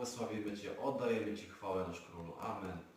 ludem. Błogosławimy Cię, oddajemy Ci chwałę nasz Królu. Amen.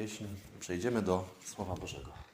Pieśń przejdziemy do Słowa Bożego.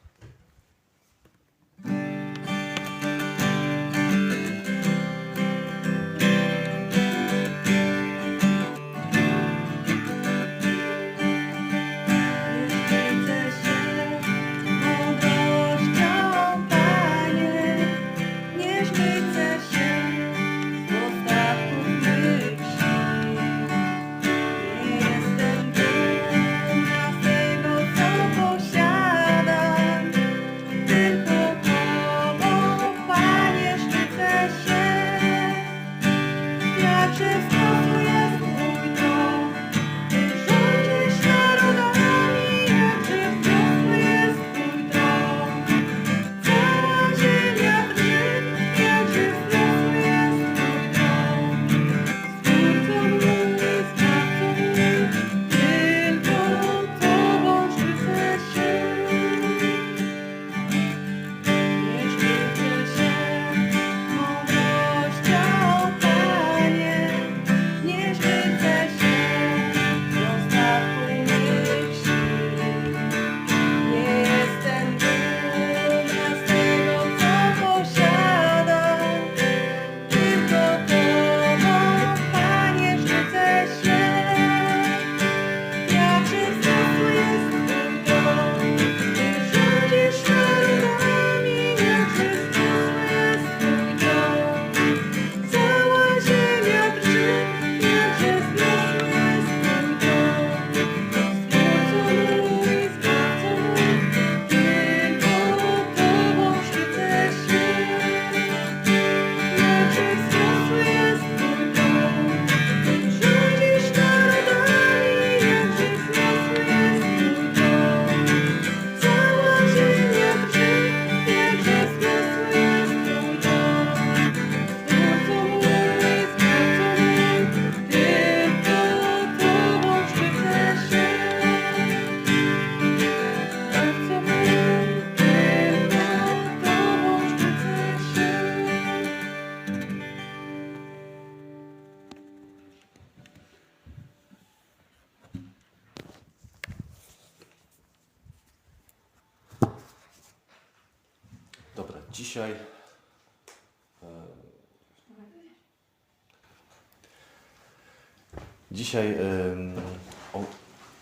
Dzisiaj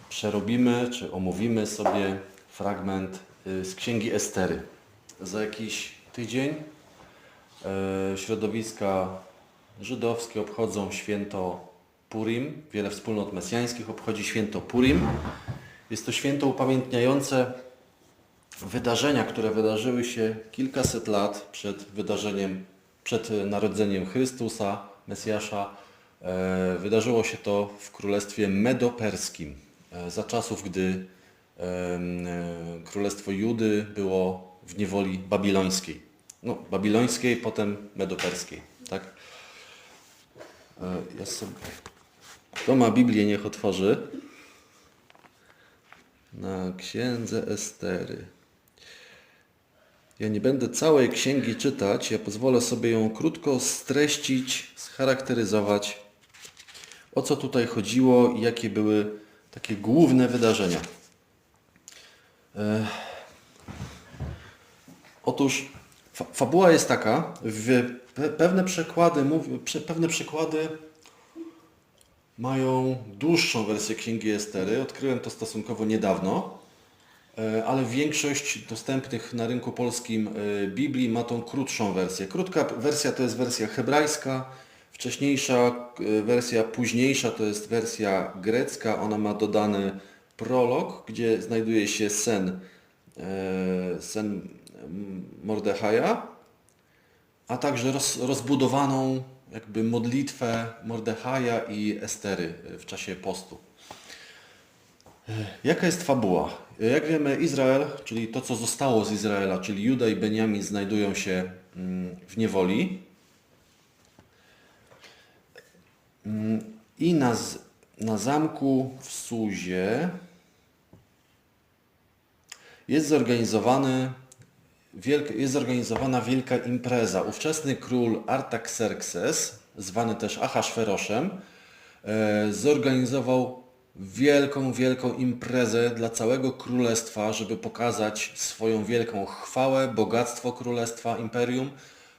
przerobimy czy omówimy sobie fragment y, z Księgi Estery. Za jakiś tydzień e, środowiska żydowskie obchodzą święto Purim. Wiele wspólnot mesjańskich obchodzi święto Purim. Jest to święto upamiętniające wydarzenia, które wydarzyły się kilkaset lat przed wydarzeniem, przed narodzeniem Chrystusa, Mesjasza. E, Wydarzyło się to w Królestwie Medoperskim, e, za czasów, gdy e, Królestwo Judy było w niewoli babilońskiej. No, babilońskiej, potem medoperskiej, tak? Ja sobie... Kto ma Biblię, niech otworzy. Na księdze Estery. Ja nie będę całej księgi czytać, ja pozwolę sobie ją krótko streścić, scharakteryzować, o co tutaj chodziło i jakie były takie główne wydarzenia. Otóż fa fabuła jest taka, pewne przekłady, pewne przykłady mają dłuższą wersję Księgi Estery. Odkryłem to stosunkowo niedawno, e, ale większość dostępnych na rynku polskim e, Biblii ma tą krótszą wersję. Krótka wersja to jest wersja hebrajska, wcześniejsza e, wersja, późniejsza to jest wersja grecka. Ona ma dodany prolog, gdzie znajduje się sen, e, sen Mordechaja, a także roz, rozbudowaną jakby modlitwę Mordechaja i Estery w czasie postu. Jaka jest fabuła? Jak wiemy, Izrael, czyli to, co zostało z Izraela, czyli Juda i Benjamin znajdują się mm, w niewoli. Mm, I na, na zamku w Suzie jest zorganizowany jest zorganizowana wielka impreza. Ówczesny król Artaxerxes, zwany też Ahasferoszem, e, zorganizował wielką, wielką imprezę dla całego królestwa, żeby pokazać swoją wielką chwałę, bogactwo królestwa, imperium.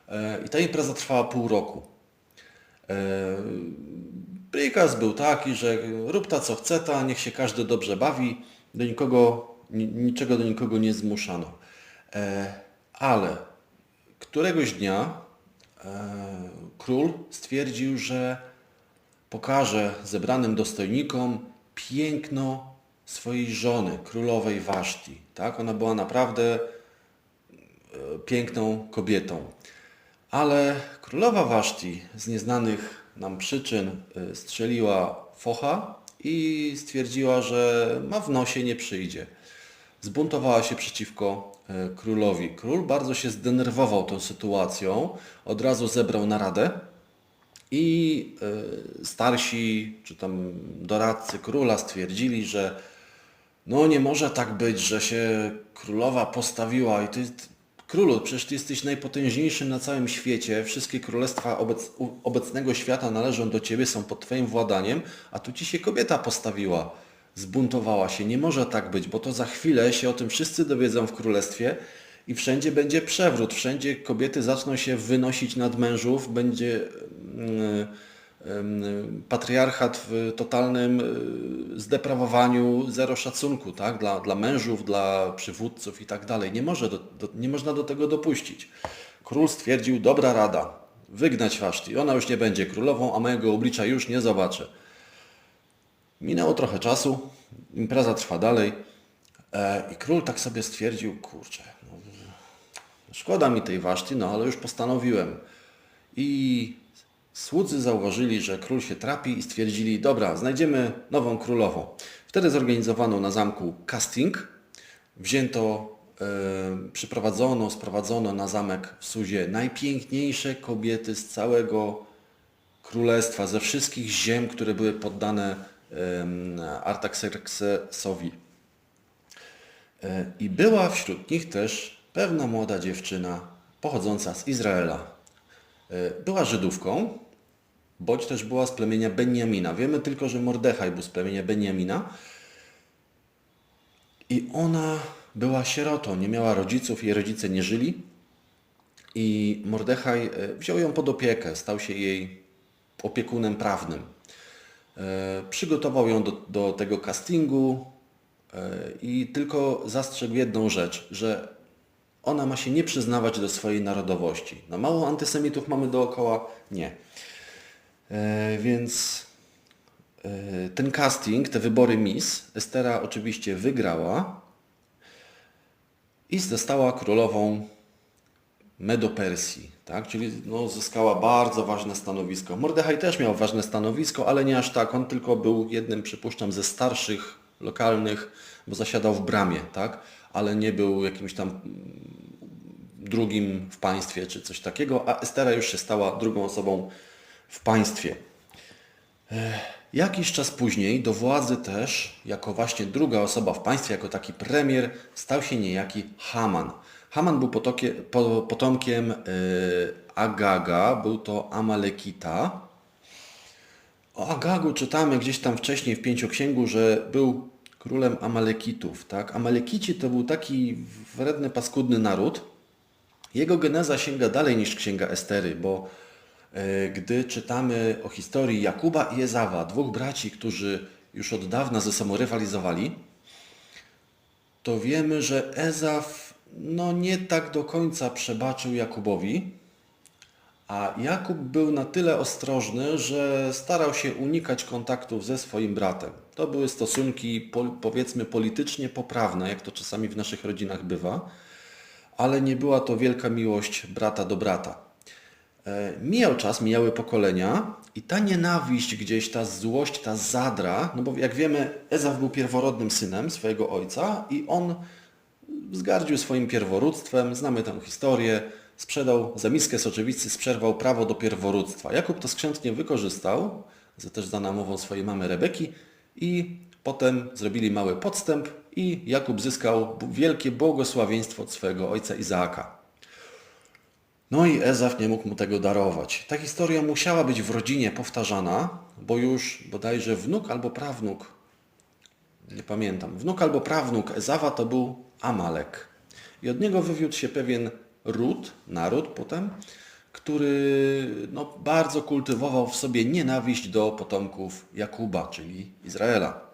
E, I ta impreza trwała pół roku. E, Prikaz był taki, że rób ta co chce ta, niech się każdy dobrze bawi, do nikogo, ni- niczego do nikogo nie zmuszano. E, Ale któregoś dnia e, król stwierdził, że pokaże zebranym dostojnikom piękno swojej żony, królowej Waszti. Tak? Ona była naprawdę piękną kobietą. Ale królowa Waszti z nieznanych nam przyczyn y, strzeliła focha i stwierdziła, że ma w nosie, nie przyjdzie. Zbuntowała się przeciwko y, królowi. Król bardzo się zdenerwował tą sytuacją, od razu zebrał naradę i y, starsi czy tam doradcy króla stwierdzili, że no nie może tak być, że się królowa postawiła i ty, ty królu, przecież ty jesteś najpotężniejszym na całym świecie, wszystkie królestwa obec, obecnego świata należą do ciebie, są pod twoim władaniem, a tu ci się kobieta postawiła, zbuntowała się. Nie może tak być, bo to za chwilę się o tym wszyscy dowiedzą w królestwie i wszędzie będzie przewrót, wszędzie kobiety zaczną się wynosić nad mężów, będzie em, patriarchat w totalnym y, zdeprawowaniu, zero szacunku tak? dla, dla mężów, dla przywódców i tak dalej. Nie, może do, do, nie można do tego dopuścić. Król stwierdził, dobra rada, wygnać Waszti. Ona już nie będzie królową, a mojego oblicza już nie zobaczę. Minęło trochę czasu, impreza trwa dalej e, i król tak sobie stwierdził, kurczę, no, szkoda mi tej Waszti, no ale już postanowiłem. I słudzy zauważyli, że król się trapi i stwierdzili, dobra, znajdziemy nową królową. Wtedy zorganizowano na zamku casting, wzięto, e, przyprowadzono, sprowadzono na zamek w Suzie najpiękniejsze kobiety z całego królestwa, ze wszystkich ziem, które były poddane em, Artaxerxesowi. E, I była wśród nich też pewna młoda dziewczyna pochodząca z Izraela. E, Była Żydówką, bądź też była z plemienia Benjamina. Wiemy tylko, że Mordechaj był z plemienia Benjamina. I ona była sierotą, nie miała rodziców, jej rodzice nie żyli. I Mordechaj e, wziął ją pod opiekę, stał się jej opiekunem prawnym. E, Przygotował ją do, do tego castingu e, i tylko zastrzegł jedną rzecz, że ona ma się nie przyznawać do swojej narodowości. No mało antysemitów mamy dookoła? Nie. E, Więc e, ten casting, te wybory Miss, Estera oczywiście wygrała i została królową Medopersji, tak? czyli no, zyskała bardzo ważne stanowisko. Mordechaj też miał ważne stanowisko, ale nie aż tak. On tylko był jednym, przypuszczam, ze starszych lokalnych, bo zasiadał w bramie, tak? ale nie był jakimś tam mm, drugim w państwie czy coś takiego, a Estera już się stała drugą osobą w państwie. Jakiś czas później do władzy też, jako właśnie druga osoba w państwie, jako taki premier, stał się niejaki Haman. Haman był potokie, po, potomkiem y, Agaga, był to Amalekita. O Agagu czytamy gdzieś tam wcześniej w Pięcioksięgu, że był królem Amalekitów. Tak? Amalekici to był taki wredny, paskudny naród. Jego geneza sięga dalej niż Księga Estery, bo e, gdy czytamy o historii Jakuba i Ezawa, dwóch braci, którzy już od dawna ze sobą rywalizowali, to wiemy, że Ezaw no nie tak do końca przebaczył Jakubowi, a Jakub był na tyle ostrożny, że starał się unikać kontaktów ze swoim bratem. To były stosunki po, powiedzmy politycznie poprawne, jak to czasami w naszych rodzinach bywa, ale nie była to wielka miłość brata do brata. E, Mijał czas, mijały pokolenia i ta nienawiść gdzieś, ta złość, ta zadra, no bo jak wiemy, Ezaw był pierworodnym synem swojego ojca i on wzgardził swoim pierworództwem, znamy tę historię, sprzedał za miskę soczewicy, sprzerwał prawo do pierworództwa. Jakub to skrzętnie wykorzystał, też za namową swojej mamy Rebeki i potem zrobili mały podstęp i Jakub zyskał wielkie błogosławieństwo od swojego ojca Izaaka. No i Ezaw nie mógł mu tego darować. Ta historia musiała być w rodzinie powtarzana, bo już bodajże wnuk albo prawnuk nie pamiętam, wnuk albo prawnuk Ezawa to był Amalek. I od niego wywiódł się pewien ród, naród potem, który no, bardzo kultywował w sobie nienawiść do potomków Jakuba, czyli Izraela.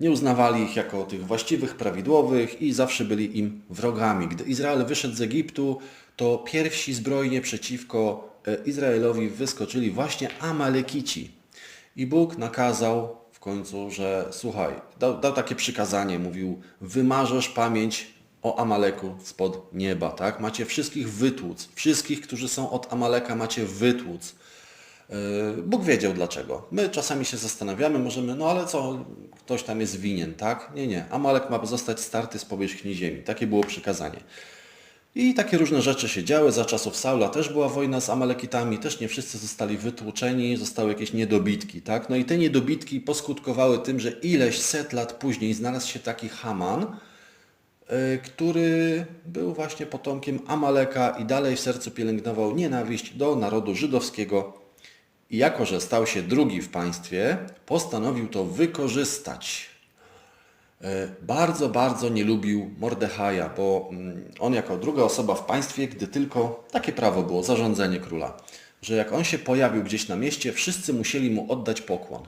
Nie uznawali ich jako tych właściwych, prawidłowych i zawsze byli im wrogami. Gdy Izrael wyszedł z Egiptu, to pierwsi zbrojnie przeciwko e, Izraelowi wyskoczyli właśnie Amalekici. I Bóg nakazał w końcu, że słuchaj, dał, dał takie przykazanie, mówił, wymarzesz pamięć o Amaleku spod nieba, tak? Macie wszystkich wytłuc, wszystkich, którzy są od Amaleka macie wytłuc. Yy, Bóg wiedział dlaczego. My czasami się zastanawiamy, możemy, no ale co, ktoś tam jest winien, tak? Nie, nie. Amalek ma zostać starty z powierzchni ziemi. Takie było przykazanie. I takie różne rzeczy się działy. Za czasów Saula też była wojna z Amalekitami, też nie wszyscy zostali wytłuczeni, zostały jakieś niedobitki, tak? No i te niedobitki poskutkowały tym, że ileś set lat później znalazł się taki Haman, y, który był właśnie potomkiem Amaleka i dalej w sercu pielęgnował nienawiść do narodu żydowskiego. I jako, że stał się drugi w państwie, postanowił to wykorzystać. E, Bardzo, bardzo nie lubił Mordechaja, bo mm, on jako druga osoba w państwie, gdy tylko takie prawo było, zarządzenie króla, że jak on się pojawił gdzieś na mieście, wszyscy musieli mu oddać pokłon.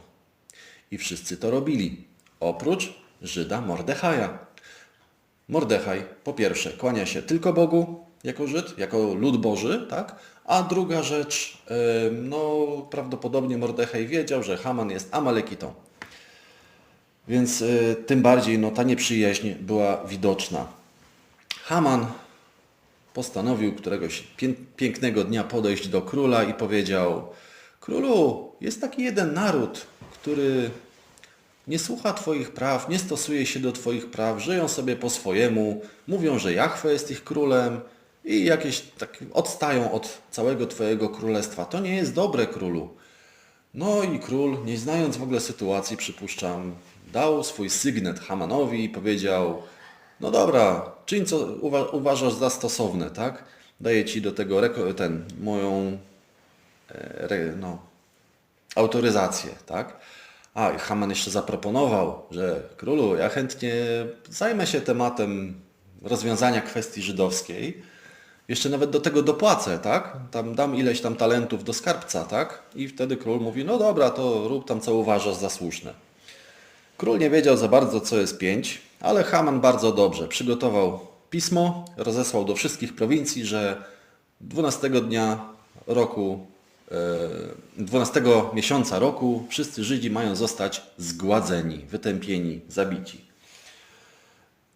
I wszyscy to robili, oprócz Żyda Mordechaja. Mordechaj po pierwsze kłania się tylko Bogu jako Żyd, jako lud Boży, tak? A druga rzecz, em, no prawdopodobnie Mordechaj wiedział, że Haman jest Amalekitą. Więc y, tym bardziej no, ta nieprzyjaźń była widoczna. Haman postanowił któregoś pię- pięknego dnia podejść do króla i powiedział: Królu, jest taki jeden naród, który nie słucha Twoich praw, nie stosuje się do Twoich praw, żyją sobie po swojemu, mówią, że Jahwe jest ich królem i jakieś tak odstają od całego Twojego królestwa. To nie jest dobre, królu. No i król, nie znając w ogóle sytuacji, przypuszczam, dał swój sygnet Hamanowi i powiedział, no dobra, czyń co uwa- uważasz za stosowne, tak? Daję ci do tego ten, moją e, no, autoryzację, tak? A, i Haman jeszcze zaproponował, że królu, ja chętnie zajmę się tematem rozwiązania kwestii żydowskiej. Jeszcze nawet do tego dopłacę, tak? Tam dam ileś tam talentów do skarbca, tak? I wtedy król mówi, no dobra, to rób tam co uważasz za słuszne. Król nie wiedział za bardzo, co jest pięć, ale Haman bardzo dobrze przygotował pismo, rozesłał do wszystkich prowincji, że 12 dnia roku, e, 12 miesiąca roku wszyscy Żydzi mają zostać zgładzeni, wytępieni, zabici.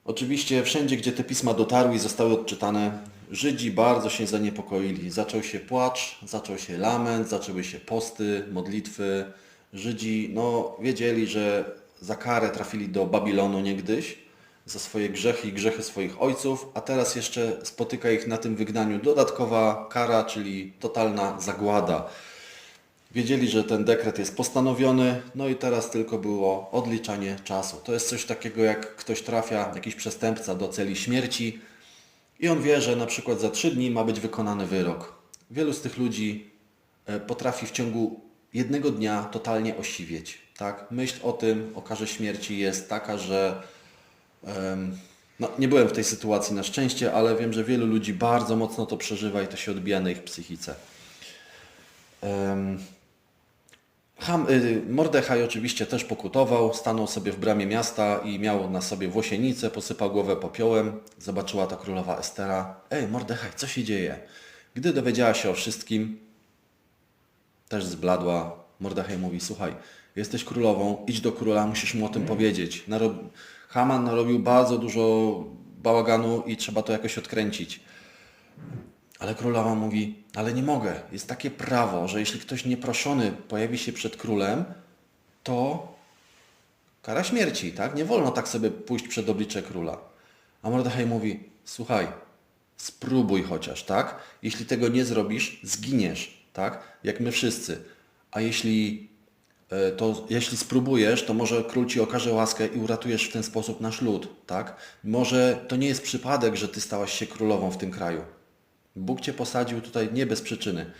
Oczywiście wszędzie, gdzie te pisma dotarły i zostały odczytane, Żydzi bardzo się zaniepokoili. Zaczął się płacz, zaczął się lament, zaczęły się posty, modlitwy. Żydzi no, wiedzieli, że za karę trafili do Babilonu niegdyś, za swoje grzechy i grzechy swoich ojców, a teraz jeszcze spotyka ich na tym wygnaniu dodatkowa kara, czyli totalna zagłada. Wiedzieli, że ten dekret jest postanowiony, no i teraz tylko było odliczanie czasu. To jest coś takiego, jak ktoś trafia, jakiś przestępca do celi śmierci i on wie, że na przykład za trzy dni ma być wykonany wyrok. Wielu z tych ludzi e, potrafi w ciągu jednego dnia totalnie osiwieć. Tak? Myśl o tym, o karze śmierci jest taka, że em, no, nie byłem w tej sytuacji na szczęście, ale wiem, że wielu ludzi bardzo mocno to przeżywa i to się odbija na ich psychice. Em, Ham, y, Mordechaj oczywiście też pokutował, stanął sobie w bramie miasta i miał na sobie włosienicę, posypał głowę popiołem. Zobaczyła to królowa Estera. Ej, Mordechaj, co się dzieje? Gdy dowiedziała się o wszystkim, też zbladła. Mordechaj mówi, słuchaj, jesteś królową, idź do króla, musisz mu o tym powiedzieć. Narob... Haman narobił bardzo dużo bałaganu i trzeba to jakoś odkręcić. Ale królowa mówi, ale nie mogę. Jest takie prawo, że jeśli ktoś nieproszony pojawi się przed królem, to kara śmierci, tak? Nie wolno tak sobie pójść przed oblicze króla. A Mordechaj mówi, słuchaj, spróbuj chociaż, tak? Jeśli tego nie zrobisz, zginiesz, tak? Jak my wszyscy. A jeśli to jeśli spróbujesz, to może król ci okaże łaskę i uratujesz w ten sposób nasz lud, tak? Może to nie jest przypadek, że ty stałaś się królową w tym kraju. Bóg cię posadził tutaj nie bez przyczyny.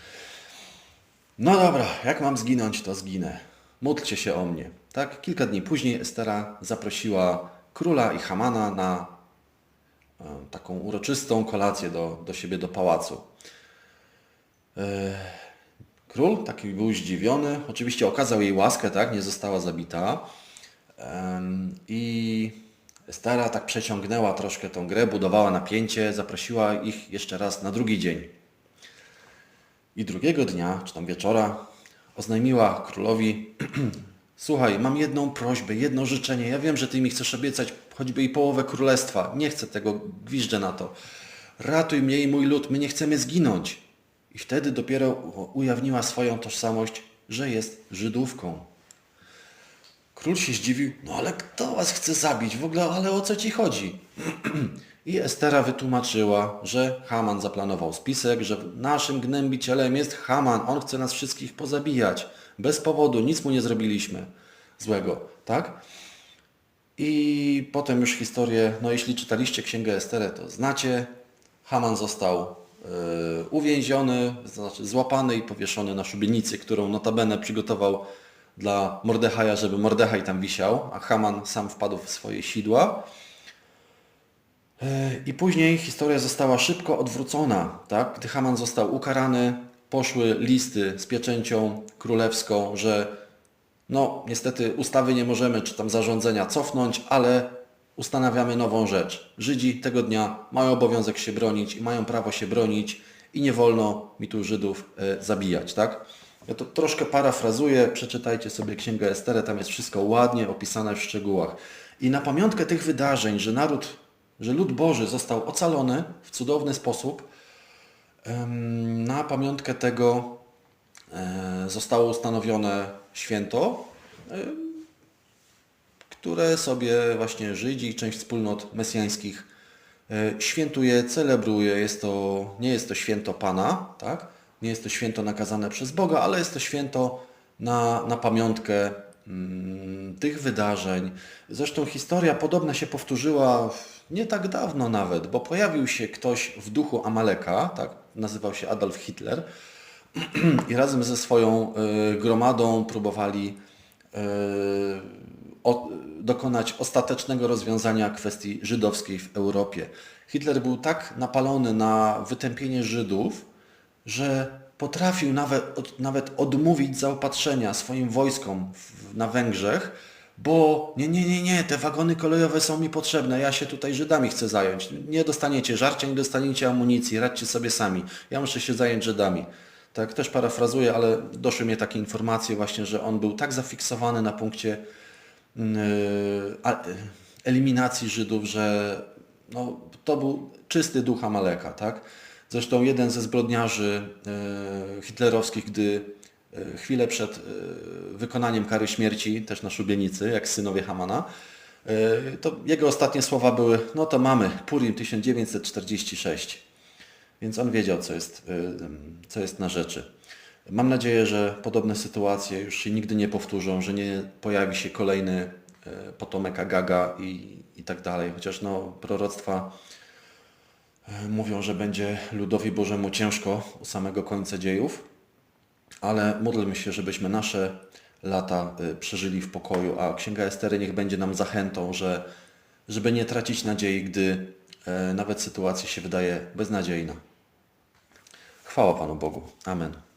No dobra, jak mam zginąć, to zginę. módlcie się o mnie. Tak? Kilka dni później Estera zaprosiła króla i Hamana na e, taką uroczystą kolację do, do siebie do pałacu. E, Król taki był zdziwiony, oczywiście okazał jej łaskę, tak, nie została zabita. I Estera tak przeciągnęła troszkę tą grę, budowała napięcie, zaprosiła ich jeszcze raz na drugi dzień. I drugiego dnia, czy tam wieczora, oznajmiła królowi: Słuchaj, mam jedną prośbę, jedno życzenie. Ja wiem, że ty mi chcesz obiecać choćby i połowę królestwa. Nie chcę tego, gwiżdżę na to. Ratuj mnie i mój lud, my nie chcemy zginąć. I wtedy dopiero ujawniła swoją tożsamość, że jest Żydówką. Król się zdziwił, no ale kto was chce zabić? W ogóle, ale o co ci chodzi? I Estera wytłumaczyła, że Haman zaplanował spisek, że naszym gnębicielem jest Haman. On chce nas wszystkich pozabijać. Bez powodu, nic mu nie zrobiliśmy złego, tak? I potem już historię, no jeśli czytaliście Księgę Esterę, to znacie. Haman został y, uwięziony, znaczy złapany i powieszony na szubienicy, którą notabene przygotował dla Mordechaja, żeby Mordechaj tam wisiał, a Haman sam wpadł w swoje sidła. E, I później historia została szybko odwrócona. Tak? Gdy Haman został ukarany, poszły listy z pieczęcią królewską, że no niestety ustawy nie możemy, czy tam zarządzenia cofnąć, ale ustanawiamy nową rzecz. Żydzi tego dnia mają obowiązek się bronić i mają prawo się bronić i nie wolno mi tu Żydów e, zabijać. Tak? Ja to troszkę parafrazuję, przeczytajcie sobie Księgę Esterę, tam jest wszystko ładnie opisane w szczegółach. I na pamiątkę tych wydarzeń, że naród, że lud Boży został ocalony w cudowny sposób, na pamiątkę tego e, zostało ustanowione święto, em, które sobie właśnie Żydzi część wspólnot mesjańskich e, świętuje, celebruje. Jest to, nie jest to święto Pana, tak? nie jest to święto nakazane przez Boga, ale jest to święto na, na pamiątkę mm, tych wydarzeń. Zresztą historia podobna się powtórzyła nie tak dawno nawet, bo pojawił się ktoś w duchu Amaleka, tak? nazywał się Adolf Hitler, i razem ze swoją y, gromadą próbowali y, o, dokonać ostatecznego rozwiązania kwestii żydowskiej w Europie. Hitler był tak napalony na wytępienie Żydów, że potrafił nawet, od, nawet odmówić zaopatrzenia swoim wojskom w, na Węgrzech, bo nie, nie, nie, nie, te wagony kolejowe są mi potrzebne, ja się tutaj Żydami chcę zająć. Nie dostaniecie żarcia, nie dostaniecie amunicji, radźcie sobie sami. Ja muszę się zająć Żydami. Tak, też parafrazuję, ale doszły mnie takie informacje właśnie, że on był tak zafiksowany na punkcie eliminacji Żydów, że no, to był czysty duch Amaleka. Tak? Zresztą jeden ze zbrodniarzy yy, hitlerowskich, gdy yy, chwilę przed yy, wykonaniem kary śmierci, też na szubienicy, jak synowie Hamana, yy, to jego ostatnie słowa były, no to mamy, Purim 1946. Więc on wiedział, co jest, co jest na rzeczy. Mam nadzieję, że podobne sytuacje już się nigdy nie powtórzą, że nie pojawi się kolejny y, potomek Agaga i, i tak dalej. Chociaż no, proroctwa y, mówią, że będzie ludowi Bożemu ciężko u samego końca dziejów, ale módlmy się, żebyśmy nasze lata y, przeżyli w pokoju, a Księga Estery niech będzie nam zachętą, że, żeby nie tracić nadziei, gdy e, nawet sytuacja się wydaje beznadziejna. Chwała Panu Bogu. Amen.